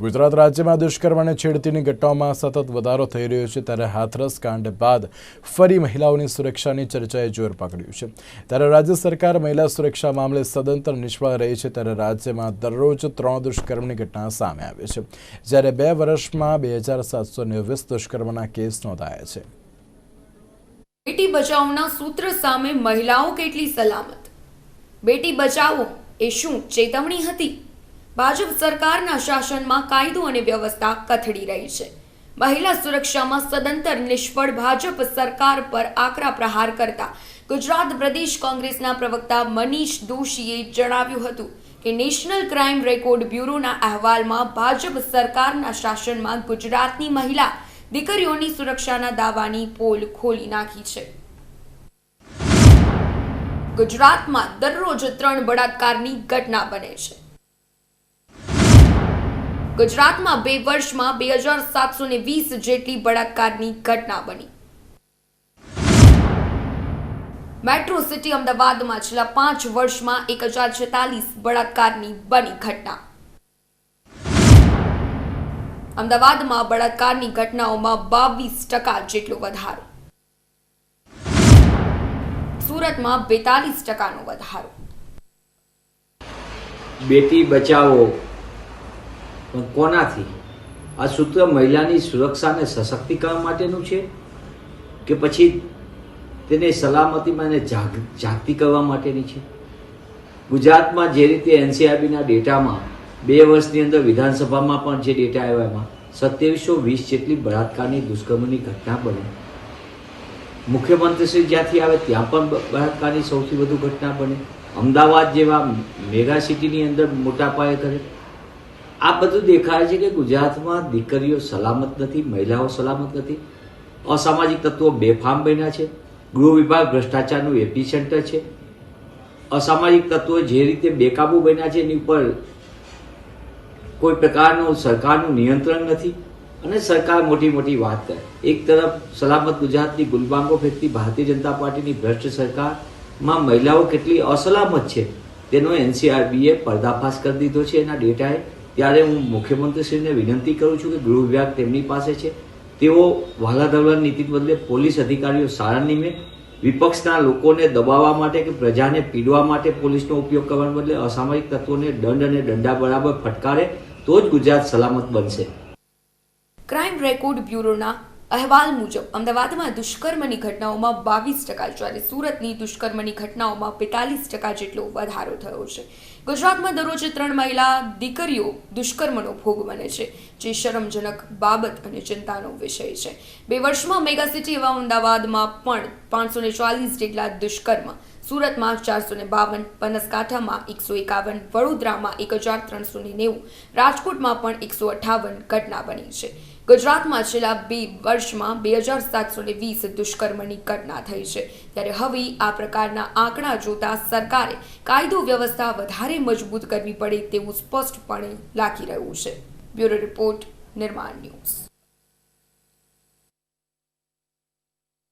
ગુજરાત રાજ્યમાં દુષ્કર્મ અને છેડતીની ઘટનાઓમાં સતત વધારો થઈ રહ્યો છે ત્યારે હાથરસ કાંડ બાદ ફરી મહિલાઓની સુરક્ષાની ચર્ચાએ જોર પકડ્યું છે. ત્યારે રાજ્ય સરકાર મહિલા સુરક્ષા મામલે સદંતર નિષ્ફળ રહી છે ત્યારે રાજ્યમાં દરરોજ ત્રણ દુષ્કર્મની ઘટના સામે આવે છે. જ્યારે બે વર્ષમાં બે હજાર સાતસો નેવીસ દુષ્કર્મના કેસ નોંધાયા છે. બેટી બચાવના સૂત્ર સામે મહિલાઓ કેટલી સલામત? બેટી બચાવો એ શું ચેતવણી હતી? ભાજપ સરકારના શાસનમાં કાયદો અને વ્યવસ્થા કથળી રહી છે. મહિલા સુરક્ષામાં સદંતર નિષ્ફળ ભાજપ સરકાર પર આકરા પ્રહાર કરતા ગુજરાત પ્રદેશ કોંગ્રેસના પ્રવક્તા મનીષ દોશીએ જણાવ્યું હતું કે નેશનલ ક્રાઇમ રેકોર્ડ બ્યુરોના અહેવાલમાં ભાજપ સરકારના શાસનમાં ગુજરાતની મહિલા દીકરીઓની સુરક્ષાના દાવાની પોલ ખોલી નાખી છે. ગુજરાતમાં દરરોજ ત્રણ બળાત્કારની ઘટના બને છે. ગુજરાતમાં બે વર્ષમાં બે હજાર સાતસો વીસ જેટલી બળાત્કારની ઘટના બની. મેટ્રો સિટી અમદાવાદમાં છેલ્લા પાંચ વર્ષમાં એક બળાત્કારની બની ઘટના. અમદાવાદમાં બળાત્કારની ઘટનાઓમાં બાવીસ ટકા જેટલો વધારો. સુરતમાં બેતાલીસ ટકાનો વધારો. બેટી બચાવો. પણ કોનાથી? આ સૂત્ર મહિલાની સુરક્ષાને સશક્તિકરણ માટેનું છે કે પછી તેને સલામતીમાં એને જાગ, જાગતી કરવા માટેની છે? ગુજરાતમાં જે રીતે એનસીઆરબીના ડેટામાં બે વર્ષની અંદર વિધાનસભામાં પણ જે ડેટા આવ્યા એમાં, સત્યાવીસો વીસ જેટલી બળાત્કારની દુષ્કર્મની ઘટના બની. મુખ્યમંત્રીશ્રી જ્યાંથી આવે ત્યાં પણ બળાત્કારની સૌથી વધુ ઘટના બને. અમદાવાદ જેવા મેગા સિટીની અંદર મોટા પાયે કરે આ બધું દેખાય છે કે ગુજરાતમાં દીકરીઓ સલામત નથી, મહિલાઓ સલામત નથી. અસામાજિક તત્વો બેફામ બન્યા છે. ગૃહ વિભાગ ભ્રષ્ટાચારનું એપી સેન્ટર છે. અસામાજિક તત્વો જે રીતે બેકાબુ બન્યા છે, એની ઉપર કોઈ પ્રકારનું સરકારનું નિયંત્રણ નથી. અને સરકાર મોટી મોટી વાત કરે. એક તરફ સલામત ગુજરાતની ગુલબાંગો ફેંકતી ભારતીય જનતા પાર્ટીની ભ્રષ્ટ સરકારમાં મહિલાઓ કેટલી અસલામત છે, તેનો એનસીઆરબીએ પર્દાફાશ કરી દીધો છે. એના ડેટાએ ત્યારે હું મુખ્યમંત્રીશ્રીને વિનંતી કરું છું કે ગૃહ વિભાગ તેમની પાસે છે. તેઓ વાલાધવલા નીતિ બદલે પોલીસ અધિકારીઓ સારા નિમે વિપક્ષના લોકોને દબાવવા માટે કે પ્રજાને પીડવા માટે પોલીસનો ઉપયોગ કરવાને બદલે અસામાજિક તત્વોને દંડ અને દંડા બરાબર ફટકારે તો જ ગુજરાત સલામત બનશે. ક્રાઇમ રેકોર્ડ બ્યુરોના અહેવાલ મુજબ, અમદાવાદમાં દુષ્કર્મની ઘટનાઓમાં બાવીસ ટકા જ્યારે સુરતની દુષ્કર્મની ઘટનાઓમાં બેતાલીસ ટકા જેટલો વધારો થયો છે. ગુજરાતમાં દરરોજ ત્રણ મહિલા દીકરીઓ દુષ્કર્મનો ભોગ બને છે, જે શરમજનક બાબત અને ચિંતાનો વિષય છે. બે વર્ષમાં મેગા સિટી એવા અમદાવાદમાં પણ પાંચસો ને ચાલીસ જેટલા દુષ્કર્મ, સુરતમાં ચારસો ને બાવન, બનાસકાંઠામાં એકસો એકાવન, વડોદરામાં એક હજાર ત્રણસો ને નેવું, રાજકોટમાં પણ એકસો અઠાવન ઘટના બની છે. ગુજરાતમાં છેલ્લા બે વર્ષમાં બે હજાર સાતસો ને વીસ દુષ્કર્મની ઘટના થઈ છે. ત્યારે હવે આ પ્રકારના આંકડા જોતા સરકારે કાયદો વ્યવસ્થા વધારે મજબૂત કરવી પડે તેવું સ્પષ્ટપણે લાગી રહ્યું છે. Bureau report, Nirman news.